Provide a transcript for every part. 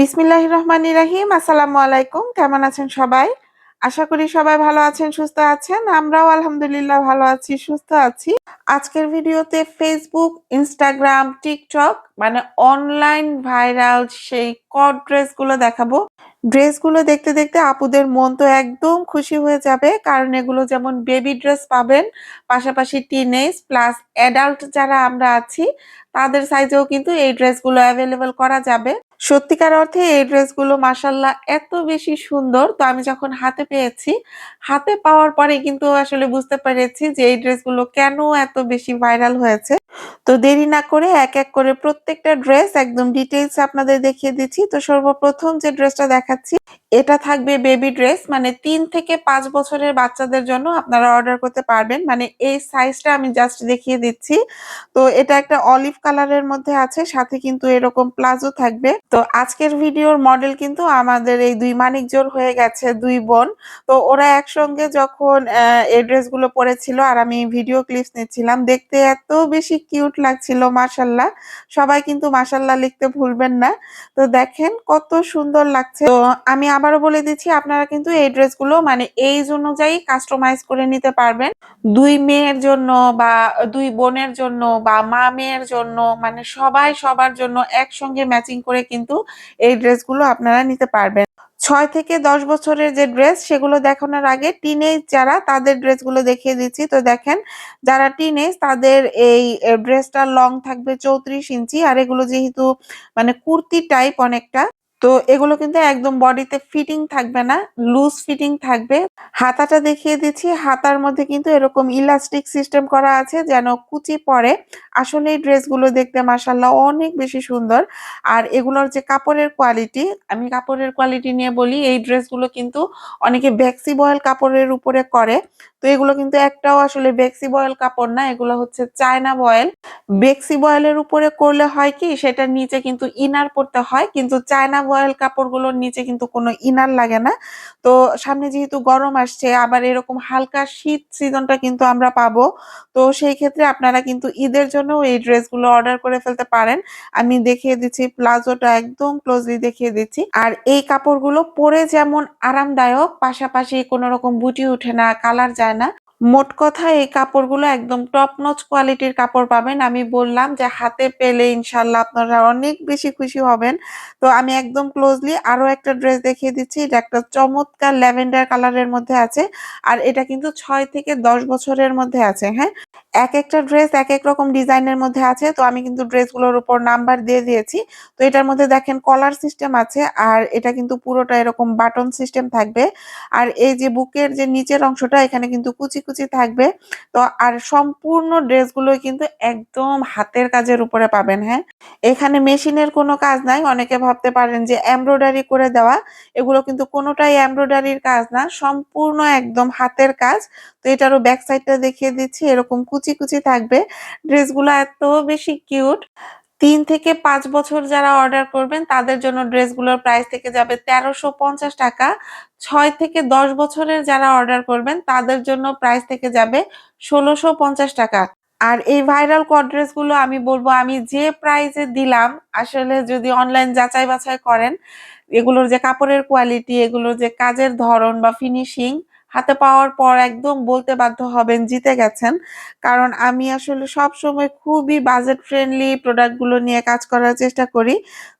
বিসমিল্লাহ রহমান রাহিম আসসালামু আলাইকুম, কেমন আছেন সবাই? আশা করি সবাই ভালো আছেন, সুস্থ আছেন, আমরাও আলহামদুলিল্লাহ ভালো আছি, সুস্থ আছি। আজকের ভিডিওতে ফেসবুক ইনস্টাগ্রাম টিকটক মানে অনলাইন ভাইরাল সেই কট ড্রেসগুলো দেখাবো। ড্রেসগুলো দেখতে দেখতে আপুদের মন তো একদম খুশি হয়ে যাবে, কারণ এগুলো যেমন বেবি ড্রেস পাবেন, পাশাপাশি টিনেজ প্লাস অ্যাডাল্ট যারা আমরা আছি, তাদের সাইজেও কিন্তু এই ড্রেসগুলো অ্যাভেলেবল করা যাবে। সত্যিকার অর্থে এই ড্রেসগুলো মাসাল্লাহ এত বেশি সুন্দর। তো আমি যখন হাতে পেয়েছি, হাতে পাওয়ার পরে কিন্তু আসলে বুঝতে পেরেছি যে এই ড্রেসগুলো কেন এত বেশি ভাইরাল হয়েছে। তো দেরি না করে এক এক করে প্রত্যেকটা ড্রেস একদম ডিটেলস আপনাদের দেখিয়ে দিচ্ছি। তো সর্বপ্রথম যে ড্রেসটা দেখাচ্ছি, এটা থাকবে বেবি ড্রেস মানে তিন থেকে পাঁচ বছরের বাচ্চাদের জন্য আপনারা অর্ডার করতে পারবেন। মানে এই সাইজটা আমি জাস্ট দেখিয়ে দিচ্ছি। তো এটা একটা অলিভ কালারের মধ্যে আছে, সাথে কিন্তু এরকম প্লাজো থাকবে। তো আজকের ভিডিওর মডেল কিন্তু আমাদের এই দুই মানিক জোর হয়ে গেছে, দুই বোন। তো ওরা একসঙ্গে যখন এই ড্রেসগুলো পরেছিল আর আমি ভিডিও ক্লিপস নিচ্ছিলাম, দেখতে এত বেশি কিউট লাগছিল মাসাল্লাহ সবাই কিন্তু মাসাল্লাহ লিখতে ভুলবেন না। তো দেখেন কত সুন্দর লাগছে। তো আমি আবারও বলে দিচ্ছি, আপনারা কিন্তু এই ড্রেসগুলো মানে এইজ অনুযায়ী কাস্টমাইজ করে নিতে পারবেন। দুই মেয়ের জন্য বা দুই বোনের জন্য বা মা মেয়ের জন্য মানে সবাই সবার জন্য একসঙ্গে ম্যাচিং করে কিন্তু এই ড্রেসগুলো আপনারা নিতে পারবেন। ছয় থেকে দশ বছরের যে ড্রেস সেগুলো দেখানোর আগে টিনেজ যারা, তাদের ড্রেসগুলো দেখিয়ে দিচ্ছি। তো দেখেন, যারা টিনেজ তাদের এই ড্রেসটা লং থাকবে চৌত্রিশ ইঞ্চি। আর এগুলো যেহেতু মানে কুর্তি টাইপ অনেকটা তো এগুলো কিন্তু একদম বডিতে ফিটিং থাকবে না লুজ ফিটিং থাকবে। হাতাটা দেখিয়ে দিচ্ছি, হাতার মধ্যে কিন্তু এরকম ইলাস্টিক সিস্টেম করা আছে যেন কুচি পরে। আসলে এই ড্রেসগুলো দেখতে মাসাল্লাহ অনেক বেশি সুন্দর। আর এগুলোর যে কাপড়ের কোয়ালিটি আমি কাপড়ের কোয়ালিটি নিয়ে বলি, এই ড্রেসগুলো কিন্তু অনেকে ভ্যাক্সি বয়েল কাপড়ের উপরে করে। তো এগুলো কিন্তু একটাও আসলে বেক্সি বয়েল কাপড় না, এগুলো হচ্ছে চায়না বয়েল। বেক্সি বয়েলের উপরে করলে হয় কি, সেটা নিচে কিন্তু ইনার পড়তে হয়, কিন্তু চায়না বয়েল কাপড়গুলোর নিচে কিন্তু কোনো ইনার লাগে না। তো সামনে যেহেতু গরম আসছে, আবার এরকম হালকা শীত সিজনটা কিন্তু আমরা পাবো। তো সেই ক্ষেত্রে আপনারা কিন্তু ঈদের জন্য এই ড্রেসগুলো অর্ডার করে ফেলতে পারেন। আমি দেখিয়ে দিচ্ছি, প্লাজোটা একদম ক্লোজলি দেখিয়ে দিচ্ছি। আর এই কাপড়গুলো পরে যেমন আরামদায়ক, পাশাপাশি কোনো রকম বুটি উঠে না, কালার যায় না। মোট কথা এই কাপড়গুলো একদম টপ নচ কোয়ালিটির কাপড় পাবেন। আমি বললাম যে হাতে পেলে ইনশাল্লাহ আপনারা অনেক বেশি খুশি হবেন। তো আমি একদম ক্লোজলি আরও একটা ড্রেস দেখিয়ে দিচ্ছি। এটা একটা চমৎকার ল্যাভেন্ডার কালারের মধ্যে আছে। আর এটা কিন্তু ছয় থেকে দশ বছরের মধ্যে আছে হ্যাঁ? এক একটা ড্রেস এক এক রকম ডিজাইনের মধ্যে আছে। তো আমি কিন্তু ড্রেসগুলোর উপর নাম্বার দিয়ে দিয়েছি। তো এটার মধ্যে দেখেন কলার সিস্টেম আছে আর এটা কিন্তু পুরোটা এরকম বাটন সিস্টেম থাকবে। আর এই যে বুকের যে নিচের অংশটা, এখানে কিন্তু কুচি কুচি থাকবে। তো আর সম্পূর্ণ ড্রেসগুলো কিন্তু একদম হাতের কাজের উপরে পাবেন হ্যাঁ। এখানে মেশিনের কোনো কাজ নাই। অনেকে ভাবতে পারেন যে এমব্রয়ডারি করে দেওয়া। এগুলো কিন্তু কোনোটাই এমব্রয়ডারির কাজ না। সম্পূর্ণ একদম হাতের কাজ। তো এটারও ব্যাক সাইডটা দেখিয়ে দিচ্ছি। এরকম কুচি কুচি কুচি থাকবে। ড্রেসগুলো এত বেশি কিউট। তিন থেকে পাঁচ বছর যারা অর্ডার করবেন, তাদের জন্য ড্রেসগুলোর প্রাইস থেকে যাবে তেরোশো পঞ্চাশ টাকা। ছয় থেকে দশ বছরের যারা অর্ডার করবেন, তাদের জন্য প্রাইস থেকে যাবে ষোলোশো পঞ্চাশ টাকা। আর এই ভাইরাল কড্রেসগুলো আমি বলব, আমি যে প্রাইজে দিলাম, আসলে যদি অনলাইন যাচাই বাছাই করেন, এগুলোর যে কাপড়ের কোয়ালিটি, এগুলোর যে কাজের ধরন বা ফিনিশিং হাতে পাওয়ার পর একদম বলতে বাধ্য হবেন, জিতে গেছেন। কারণ আমি আসলে সব সময় খুবই বাজেট ফ্রেন্ডলি প্রোডাক্টগুলো নিয়ে কাজ করার চেষ্টা করি।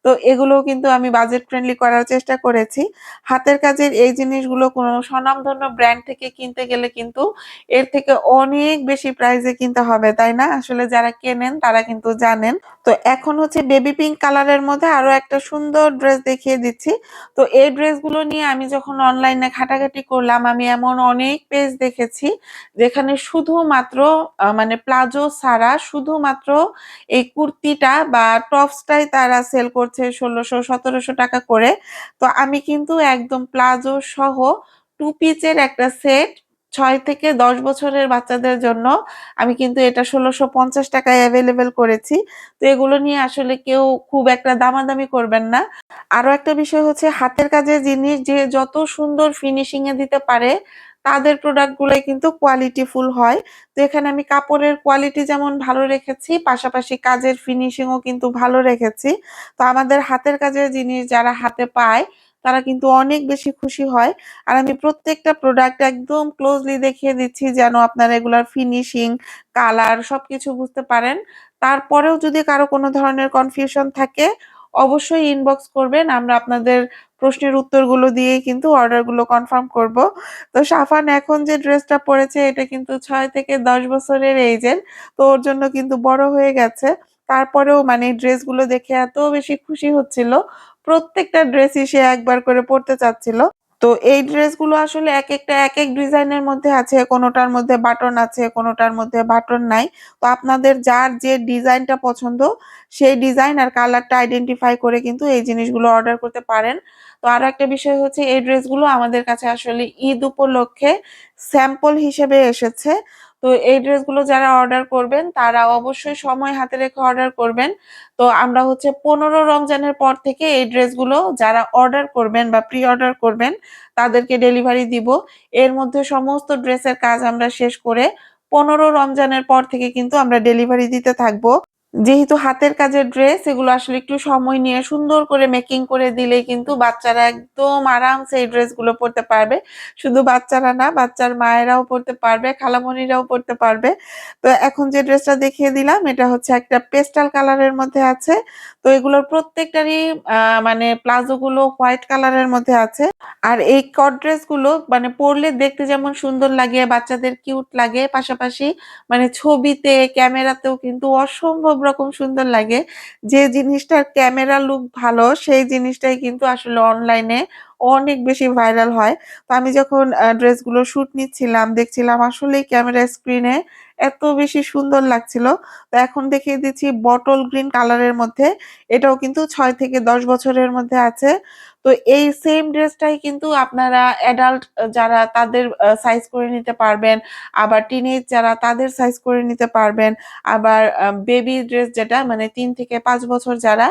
তো এগুলো কিন্তু আমি বাজেট ফ্রেন্ডলি করার চেষ্টা করেছি। হাতের কাজের এই জিনিসগুলো কোনো স্বনামধন্য ব্র্যান্ড থেকে কিনতে গেলে কিন্তু এর থেকে অনেক বেশি প্রাইসে কিনতে হবে, তাই না? আসলে যারা কেনেন তারা কিন্তু জানেন। তো এখন হচ্ছে বেবি পিঙ্ক কালারের মধ্যে আরও একটা সুন্দর ড্রেস দেখিয়ে দিচ্ছি। তো এই ড্রেসগুলো নিয়ে আমি যখন অনলাইনে ঘাটাঘাটি করলাম, আমি এমন অনেক পেজ দেখেছি যেখানে শুধুমাত্র মানে প্লাজো ছাড়া শুধুমাত্র এই কুর্তিটা বা টপসটাই তারা সেল করছে ষোলোশো, সতেরোশো টাকা করে। তো আমি কিন্তু একদম প্লাজো সহ টু পিচের একটা সেট ছয় থেকে দশ বছরের বাচ্চাদের জন্য আমি কিন্তু এটা ষোলোশো পঞ্চাশ টাকায় অ্যাভেলেবেল করেছি। তো এগুলো নিয়ে আসলে কেউ খুব একটা দামাদামি করবেন না। আরও একটা বিষয় হচ্ছে হাতের কাজের জিনিস যে যত সুন্দর ফিনিশিং এ দিতে পারে, তাদের প্রোডাক্টগুলোই কিন্তু কোয়ালিটিফুল হয়। তো এখানে আমি কাপড়ের কোয়ালিটি যেমন ভালো রেখেছি, পাশাপাশি কাজের ফিনিশিংও কিন্তু ভালো রেখেছি। তো আমাদের হাতের কাজের জিনিস যারা হাতে পায় তারা কিন্তু অনেক বেশি খুশি হয়। আর আমি প্রত্যেকটা প্রোডাক্ট একদম ক্লোজলি দেখিয়ে দিচ্ছি যেন আপনারা এগুলার ফিনিশিং কালার সবকিছু বুঝতে পারেন। তারপরেও যদি কারও কোনো ধরনের কনফিউশন থাকে, অবশ্যই ইনবক্স করবেন। আমরা আপনাদের প্রশ্নের উত্তরগুলো দিয়েই কিন্তু অর্ডারগুলো কনফার্ম করব। তো সাফান, এখন যে ড্রেসটা পরেছে, এটা কিন্তু ছয় থেকে দশ বছরের এইজের তো ওর জন্য কিন্তু বড় হয়ে গেছে। তারপরেও মানে ড্রেসগুলো দেখে এত বেশি খুশি হচ্ছিল। প্রত্যেকটা ড্রেসই সে একবার করে পরতে চাচ্ছিল। তো এই ড্রেসগুলো আসলে এক একটা এক এক ডিজাইনের মধ্যে আছে, কোনোটার মধ্যে বাটন আছে, কোনোটার মধ্যে বাটন নাই। তো আপনাদের যার যে ডিজাইনটা পছন্দ, সেই ডিজাইন আর কালারটা আইডেন্টিফাই করে কিন্তু এই জিনিসগুলো অর্ডার করতে পারেন। তো আরও একটা বিষয় হচ্ছে, এই ড্রেসগুলো আমাদের কাছে আসলে ঈদ উপলক্ষে স্যাম্পল হিসেবে এসেছে। তো এই ড্রেসগুলো যারা অর্ডার করবেন, তারা অবশ্যই সময় হাতে রেখে অর্ডার করবেন। তো আমরা হচ্ছে পনেরো রমজানের পর থেকে এই ড্রেসগুলো যারা অর্ডার করবেন বা প্রি অর্ডার করবেন, তাদেরকে ডেলিভারি দিব। এর মধ্যে সমস্ত ড্রেসের কাজ আমরা শেষ করে পনেরো রমজানের পর থেকে কিন্তু আমরা ডেলিভারি দিতে থাকব। যেহেতু হাতের কাজের ড্রেস এগুলো আসলে একটু সময় নিয়ে সুন্দর করে মেকিং করে দিলেই কিন্তু বাচ্চারা একদম আরামসে এই ড্রেসগুলো পরতে পারবে। শুধু বাচ্চারা না, বাচ্চার মায়েরাও পরতে পারবে খালামণিরাও পরতে পারবে। তো এখন যে ড্রেসটা দেখিয়ে দিলাম, এটা হচ্ছে একটা পেস্টাল কালারের মধ্যে আছে। তো এগুলোর প্রত্যেকটারই মানে প্লাজো গুলো হোয়াইট কালারের মধ্যে আছে। আর এই কট ড্রেসগুলো মানে পরলে দেখতে যেমন সুন্দর লাগে, বাচ্চাদের কিউট লাগে। পাশাপাশি মানে ছবিতে, ক্যামেরাতেও কিন্তু অসম্ভব রকম সুন্দর লাগে। যে জিনিসটার ক্যামেরা লুক ভালো, সেই জিনিসটাই কিন্তু আসলে অনলাইনে অনেক বেশি ভাইরাল হয়। তো আমি যখন ড্রেসগুলো শ্যুট নিচ্ছিলাম, দেখছিলাম আসলে ক্যামেরা স্ক্রিনে এত বেশি সুন্দর লাগছিল। তো এখন দেখিয়ে দিচ্ছি বটল গ্রিন কালারের মধ্যে। এটাও কিন্তু ছয় থেকে দশ বছরের মধ্যে আছে। তো এই সেম ড্রেসটাই কিন্তু আপনারা অ্যাডাল্ট যারা তাদের সাইজ করে নিতে পারবেন, আবার টিনেজ যারা তাদের সাইজ করে নিতে পারবেন, আবার বেবি ড্রেস যেটা মানে তিন থেকে পাঁচ বছর যারা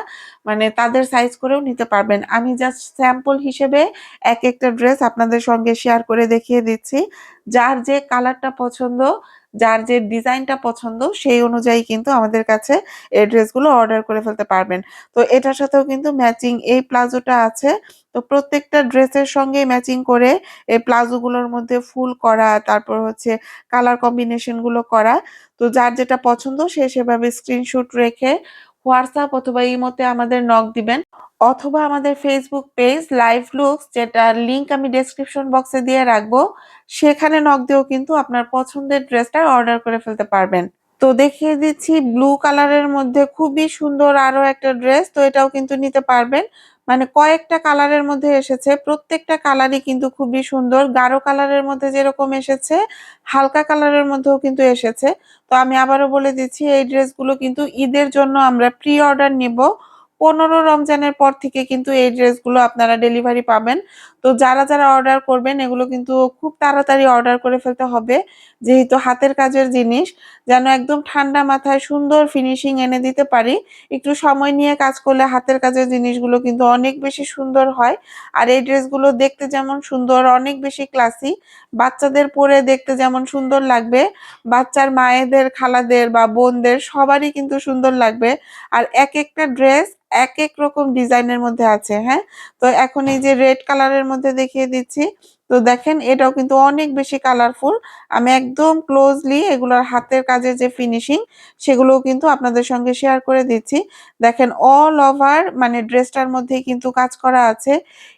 মানে তাদের সাইজ করেও নিতে পারবেন। আমি জাস্ট স্যাম্পল হিসেবে এক একটা ড্রেস আপনাদের সঙ্গে শেয়ার করে দেখিয়ে দিচ্ছি। যার যে কালারটা পছন্দ যার যে ডিজাইনটা পছন্দ, সেই অনুযায়ী কিন্তু আমাদের কাছে এই ড্রেসগুলো অর্ডার করে ফেলতে পারবেন। তো এটার সাথেও কিন্তু ম্যাচিং এই প্লাজোটা আছে। তো প্রত্যেকটা ড্রেসের সঙ্গে ম্যাচিং করে এই প্লাজোগুলোর মধ্যে ফুল করা, তারপর হচ্ছে কালার কম্বিনেশনগুলো করা। তো যার যেটা পছন্দ সে সেভাবে স্ক্রিনশট রেখে হোয়াটসঅ্যাপ অথবা ইমোতে আমাদের নক দিবেন, অথবা আমাদের ফেসবুক পেজ লাইভ লুকস যেটা লিংক আমি ডেসক্রিপশন বক্সে দিয়ে রাখব, সেখানে নক দিয়েও কিন্তু আপনার পছন্দের ড্রেসটা অর্ডার করে ফেলতে পারবেন। তো দেখিয়ে দিচ্ছি ব্লু কালারের মধ্যে খুবই সুন্দর আরও একটা ড্রেস তো এটাও কিন্তু নিতে পারবেন। মানে কয়েকটা কালারের মধ্যে এসেছে। প্রত্যেকটা কালারই কিন্তু খুবই সুন্দর। গাঢ় কালারের মধ্যে যেরকম এসেছে, হালকা কালারের মধ্যেও কিন্তু এসেছে। তো আমি আবারও বলে দিচ্ছি, এই ড্রেসগুলো কিন্তু ঈদের জন্য আমরা প্রি অর্ডার নিব। পনেরো রমজানের পর থেকে কিন্তু এই ড্রেসগুলো আপনারা ডেলিভারি পাবেন। তো যারা যারা অর্ডার করবেন, এগুলো কিন্তু খুব তাড়াতাড়ি অর্ডার করে ফেলতে হবে। যেহেতু হাতের কাজের জিনিস, যেন একদম ঠান্ডা মাথায় সুন্দর ফিনিশিং এনে দিতে পারি। একটু সময় নিয়ে কাজ করলে হাতের কাজের জিনিসগুলো কিন্তু অনেক বেশি সুন্দর হয়। আর এই ড্রেসগুলো দেখতে যেমন সুন্দর, অনেক বেশি ক্লাসি বাচ্চাদের পরে দেখতে যেমন সুন্দর লাগবে। বাচ্চার মায়েদের, খালাদের বা বোনদের সবারই কিন্তু সুন্দর লাগবে। আর এক একটা ড্রেস এক এক রকম ডিজাইনের মধ্যে আছে হ্যাঁ? তো এখন এই যে রেড কালারের মধ্যে দেখিয়ে দিচ্ছি। তো দেখেন, এটাও কিন্তু অনেক বেশি কালারফুল আমি একদম ক্লোজলি এগুলোর হাতের কাজে যে ফিনিশিং সেগুলোও কিন্তু আপনাদের সঙ্গে শেয়ার করে দিচ্ছি। দেখেন অল ওভার মানে ড্রেসটার মধ্যেই কিন্তু কাজ করা আছে।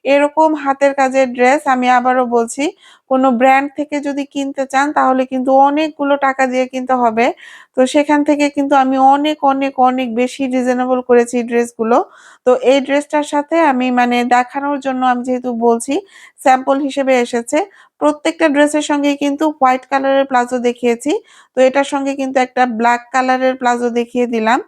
এরকম হাতের কাজের ড্রেস আমি আবারও বলছি কোনো ব্র্যান্ড থেকে যদি কিনতে চান, তাহলে কিন্তু অনেকগুলো টাকা দিয়ে কিনতে হবে। তো সেখান থেকে কিন্তু আমি অনেক অনেক অনেক বেশি রিজনেবল করেছি ড্রেসগুলো। তো এই ড্রেসটার সাথে আমি মানে দেখানোর জন্য আমি যেহেতু বলছি স্যাম্পল হিসেবে এসেছে। প্রত্যেকটা ড্রেসের সঙ্গে কিন্তু হোয়াইট কালারের প্লাজো দেখিয়েছি। তো এটার সঙ্গে কিন্তু একটা ব্ল্যাক কালারের প্লাজো দেখিয়ে দিলাম।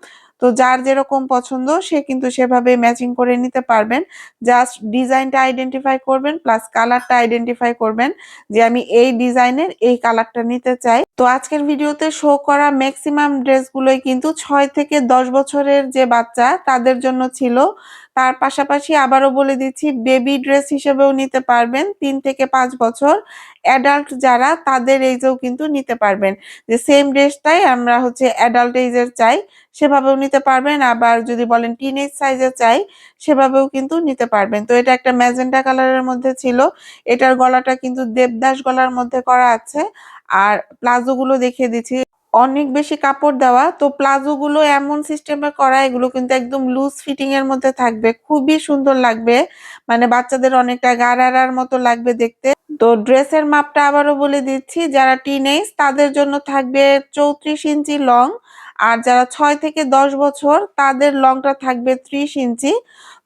তো যার যেরকম পছন্দ, সে কিন্তু সেভাবে ম্যাচিং করে নিতে পারবেন। জাস্ট ডিজাইনটা আইডেন্টিফাই করবেন প্লাস কালারটা আইডেন্টিফাই করবেন যে আমি এই ডিজাইনের এই কালারটা নিতে চাই। তো আজকের ভিডিওতে শো করা ম্যাক্সিমাম ড্রেসগুলোই কিন্তু ছয় থেকে দশ বছরের যে বাচ্চা, তাদের জন্য ছিল তার পাশাপাশি আবারও বলে দিচ্ছি বেবি ড্রেস হিসেবেও নিতে পারবেন। তিন থেকে পাঁচ বছর অ্যাডাল্ট যারা, তাদের এইজেও কিন্তু নিতে পারবেন। যে সেম ড্রেসটাই আমরা হচ্ছে অ্যাডাল্ট এইজের চাই, সেভাবেও নিতে পারবেন। আবার যদি বলেন টিনেজ সাইজের চাই, সেভাবেও কিন্তু নিতে পারবেন। তো এটা একটা ম্যাজেন্টা কালারের মধ্যে ছিল। এটার গলাটা কিন্তু দেবদাস গলার মধ্যে করা আছে। আর প্লাজো গুলো দেখিয়ে দিচ্ছি। অনেক বেশি কাপড় দেওয়া। তো প্লাজো গুলো এমন সিস্টেমে করা, এগুলো কিন্তু একদম লুজ ফিটিং এর মধ্যে থাকবে। খুবই সুন্দর লাগবে। মানে বাচ্চাদের অনেকটা গারারার মতো লাগবে দেখতে। তো ড্রেসের মাপটা আবারও বলে দিচ্ছি, যারা টিনেজ তাদের জন্য থাকবে চৌত্রিশ ইঞ্চি লং আর যারা ছয় থেকে দশ বছর, তাদের লংটা থাকবে ত্রিশ ইঞ্চি।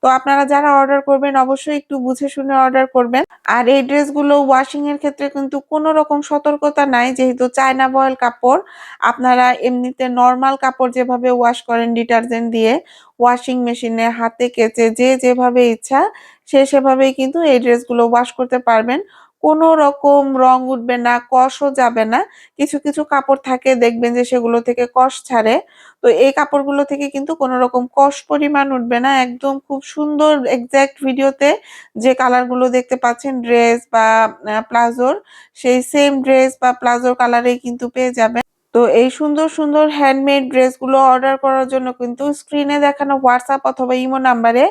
তো আপনারা যারা অর্ডার করবেন, অবশ্যই একটু বুঝে শুনে অর্ডার করবেন। আর এই ড্রেসগুলো ওয়াশিং এর ক্ষেত্রে কিন্তু কোনো রকম সতর্কতা নাই, যেহেতু চায়না বয়েল কাপড়। আপনারা এমনিতে নর্মাল কাপড় যেভাবে ওয়াশ করেন ডিটারজেন্ট দিয়ে ওয়াশিং মেশিনে হাতে কেচে, যে যেভাবে ইচ্ছা, সে সেভাবেই কিন্তু এই ড্রেসগুলো ওয়াশ করতে পারবেন। কোনো রকম রং উঠবে না, কষও যাবে না। কিছু কিছু কাপড় থাকে, দেখবেন যে সেগুলো থেকে কষ ছাড়ে। তো এই কাপড়গুলো থেকে কিন্তু কোনো রকম কষ পরিমাণ উঠবে না। একদম খুব সুন্দর এক্সাক্ট ভিডিওতে যে কালারগুলো দেখতে পাচ্ছেন, ড্রেস বা প্লাজোর, সেই সেম ড্রেস বা প্লাজোর কালারেই কিন্তু পেয়ে যাবেন। তো এই সুন্দর সুন্দর হ্যান্ডমেড ড্রেসগুলো অর্ডার করার জন্য কিন্তু স্ক্রিনে দেখানো হোয়াটসঅ্যাপ অথবা ইমো নাম্বারে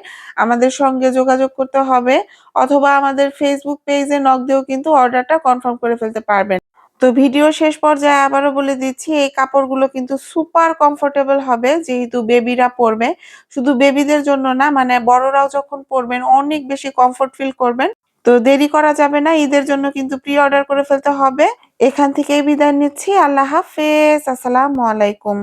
আমাদের সঙ্গে যোগাযোগ করতে হবে অথবা আমাদের ফেসবুক পেজে নক দিয়েও কিন্তু অর্ডারটা কনফার্ম করে ফেলতে পারবেন। তো ভিডিও শেষ পর্যায়ে আবারও বলে দিচ্ছি, এই কাপড়গুলো কিন্তু সুপার কমফোর্টেবল হবে যেহেতু বেবিরা পরবে। শুধু বেবিদের জন্য না মানে বড়রাও যখন পরবেন, অনেক বেশি কমফোর্ট ফিল করবেন। তো দেরি করা যাবে না, ঈদের জন্য কিন্তু প্রি অর্ডার করে ফেলতে হবে। এখান থেকেই বিদায় নিচ্ছি, আল্লাহ হাফেজ, আসসালামু আলাইকুম।